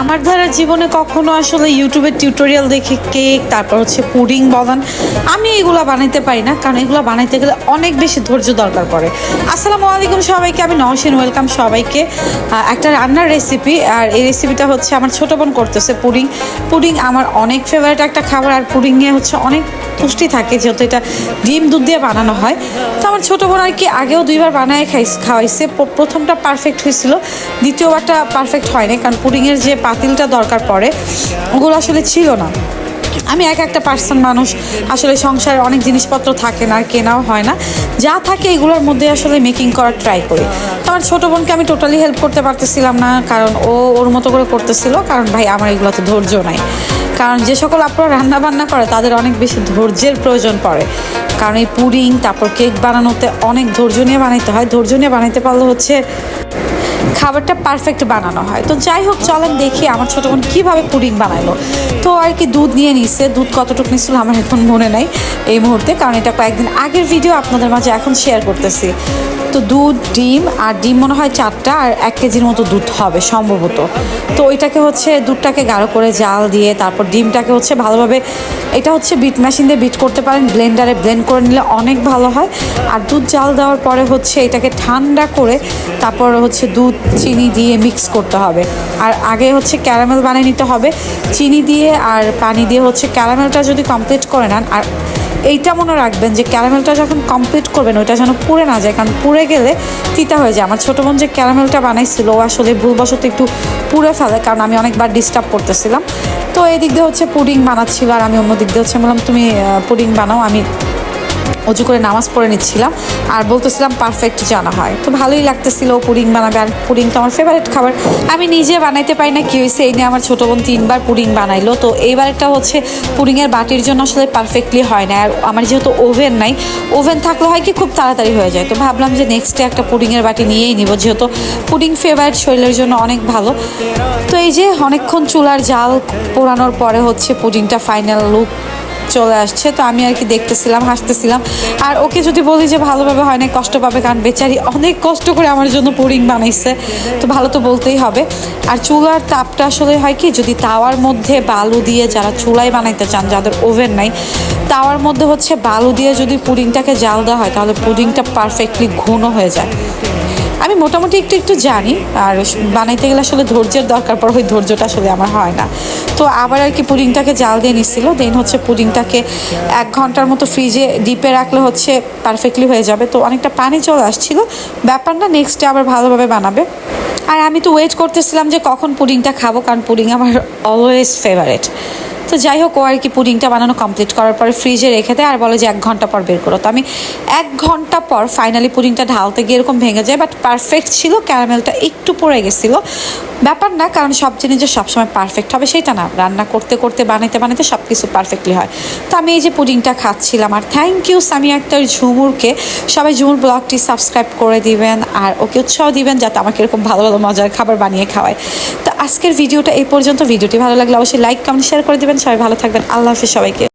আমার দ্বারা জীবনে কখনো আসলে ইউটিউবের টিউটোরিয়াল দেখে কেক তারপর হচ্ছে পুডিং বলান, আমি এগুলো বানাইতে পারি না, কারণ এগুলো বানাইতে গেলে অনেক বেশি ধৈর্য দরকার পড়ে। আসসালামু আলাইকুম সবাইকে, আমি নওশিন ওয়েলকাম সবাইকে। একটা রান্নার রেসিপি আর এই রেসিপিটা হচ্ছে আমার ছোট বোন করতেছে পুডিং পুডিং আমার অনেক ফেভারিট একটা খাবার, আর পুডিংয়ে হচ্ছে অনেক পুষ্টি থাকে, যেহেতু এটা ডিম দুধ দিয়ে বানানো হয়। তো আমার ছোটো বোন আর কি আগেও দুইবার বানায় খাই খাওয়াইছে। প্রথমটা পারফেক্ট হয়েছিল, দ্বিতীয়বারটা পারফেক্ট হয়নি, কারণ পুডিংয়ের যে পাতিলটা দরকার পড়ে, ওগুলো আসলে ছিল না। আমি এক একটা পার্সন মানুষ, আসলে সংসারে অনেক জিনিসপত্র থাকে না, আর কেনাও হয় না। যা থাকে এগুলোর মধ্যে আসলে মেকিং করার ট্রাই করি। তো আমার ছোটো বোনকে আমি টোটালি হেল্প করতে পারতেছিলাম না, কারণ ও ওর মতো করে করতেছিল, কারণ ভাই আমার এগুলোতে ধৈর্য নাই। কারণ যে সকল আপনারা রান্না বান্না করে, তাদের অনেক বেশি ধৈর্যের প্রয়োজন পড়ে। কারণ এই পুডিং, তারপর কেক বানানোতে অনেক ধৈর্য নিয়ে বানাইতে হয়। ধৈর্য নিয়ে বানাইতে পারলে হচ্ছে খাবারটা পারফেক্ট বানানো হয়। তো যাই হোক, চলেন দেখি আমার ছোটো বোন কীভাবে পুডিং বানাইলো তো আর কি দুধ নিয়ে নিচ্ছে দুধ কতটুকু নিচ্ছিল আমার এখন মনে নাই এই মুহূর্তে, কারণ এটা কয়েকদিন আগের ভিডিও আপনাদের মাঝে এখন শেয়ার করতেছি। তো দুধ, ডিম, আর ডিম মনে হয় চারটা, আর এক কেজির মতো দুধ হবে সম্ভবত। তো ওইটাকে হচ্ছে দুধটাকে গাঢ় করে জাল দিয়ে, তারপর ডিমটাকে হচ্ছে ভালোভাবে, এটা হচ্ছে বিট মেশিন দিয়ে বিট করতে পারেন ব্লেন্ডারে ব্লেন্ড করে নিলে অনেক ভালো হয়। আর দুধ জাল দেওয়ার পরে হচ্ছে এটাকে ঠান্ডা করে, তারপর হচ্ছে দুধ চিনি দিয়ে মিক্স করতে হবে। আর আগে হচ্ছে ক্যারামেল বানিয়ে নিতে হবে। চিনি দিয়ে আর পানি দিয়ে হচ্ছে ক্যারামেলটা যদি কমপ্লিট করে নেন, আর এইটা মনে রাখবেন যে ক্যারামেলটা যখন কমপ্লিট করবেন, ওইটা যেন পুড়ে না যায়। কারণ পুড়ে গেলে তিতা হয়ে যায়। আমার ছোটো বোন যে ক্যারামেলটা বানাইছিল, ও আসলে ভুলবশত একটু পুড়ে ফেলে, কারণ আমি অনেকবার ডিস্টার্ব করতেছিলাম। তো এই দিক দিয়ে হচ্ছে পুডিং বানাচ্ছিল, আর আমি অন্য দিক দিয়ে হচ্ছে বললাম, তুমি পুডিং বানাও, আমি অজু করে নামাজ পড়ে নিচ্ছিলাম। আর বলতেছিলাম পারফেক্ট জানা হয়। তো ভালোই লাগতেছিল পুডিং বানাবে। আর পুডিং তো আমার ফেভারিট খাবার। আমি নিজে বানাইতে পারি না, কি হয়েছে এই নিয়ে আমার ছোটো বোন তিনবার পুডিং বানাইলো। তো এইবারটা হচ্ছে পুডিংয়ের বাটির জন্য আসলে পারফেক্টলি হয় না। আর আমার যেহেতু ওভেন নাই ওভেন থাকলে হয় কি খুব তাড়াতাড়ি হয়ে যায়। তো ভাবলাম যে নেক্সট একটা পুডিংয়ের বাটি নিয়েই নিব, যেহেতু পুডিং ফেভারিট শরীরের জন্য অনেক ভালো। তো এই যে অনেকক্ষণ চুলার জাল পোড়ানোর পরে হচ্ছে পুডিংটা ফাইনাল লুক চলে আসছে, তো আমি আর কি দেখতেছিলাম, হাসতেছিলাম। আর ওকে যদি বলি যে ভালোভাবে হয় না কষ্ট পাবে, কারণ বেচারি অনেক কষ্ট করে আমার জন্য পুডিং বানাইছে, তো ভালো তো বলতেই হবে। আর চুলার তাপটা আসলে হয় কি, যদি তাওয়ার মধ্যে বালু দিয়ে যারা চুলাই বানাইতে চান, যাদের ওভেন নাই, তাওয়ার মধ্যে হচ্ছে বালু দিয়ে যদি পুডিংটাকে জাল দেওয়া হয়, তাহলে পুডিংটা পারফেক্টলি ঘন হয়ে যায়। আমি মোটামুটি একটু একটু জানি, আর বানাইতে গেলে আসলে ধৈর্যের দরকার পড়ে ওই ধৈর্যটা আসলে আমার হয় না। তো আবার আর কি পুডিংটাকে জাল দিয়ে নিচ্ছিল দেন হচ্ছে পুডিংটাকে এক ঘণ্টার মতো ফ্রিজে ডিপে রাখলে হচ্ছে পারফেক্টলি হয়ে যাবে। তো অনেকটা পানি চলে আসছিল, ব্যাপার না নেক্সট ডে আবার ভালোভাবে বানাবে। আর আমি তো ওয়েট করতেছিলাম যে কখন পুডিংটা খাব, কারণ পুডিং আমার অলওয়েজ ফেভারেট তো যাই হোক, ও আর কি পুডিংটা বানানো কমপ্লিট করার পরে ফ্রিজে রেখে দেয় আর বলে যে এক ঘণ্টা পর বের করো। তো আমি এক ঘণ্টা পর ফাইনালি পুডিংটা ঢালতে গিয়ে এরকম ভেঙে যায় বাট পারফেক্ট ছিল ক্যারামেলটা একটু পড়ে গেছিল। ব্যাপার না, কারণ সব জিনিস যে সবসময় পারফেক্ট হবে, সেটা না। রান্না করতে করতে, বানাইতে বানাইতে সব কিছু পারফেক্টলি হয়। তো আমি এই যে পুডিংটা খাচ্ছিলাম, আর থ্যাংক ইউ সামি আক্তার ঝুমুরকে। সবাই ঝুমুর ব্লগটি সাবস্ক্রাইব করে দিবেন, আর ওকে উৎসাহ দিবেন, যাতে আমাকে এরকম ভালো ভালো, মজার খাবার বানিয়ে খাওয়ায়। আজকের ভিডিওটা এই পর্যন্ত। ভিডিওটি ভালো লাগলে অবশ্যই লাইক কমেন্ট শেয়ার করে দেবেন। সবাই ভালো থাকবেন। আল্লাহ হাফিজ সবাইকে।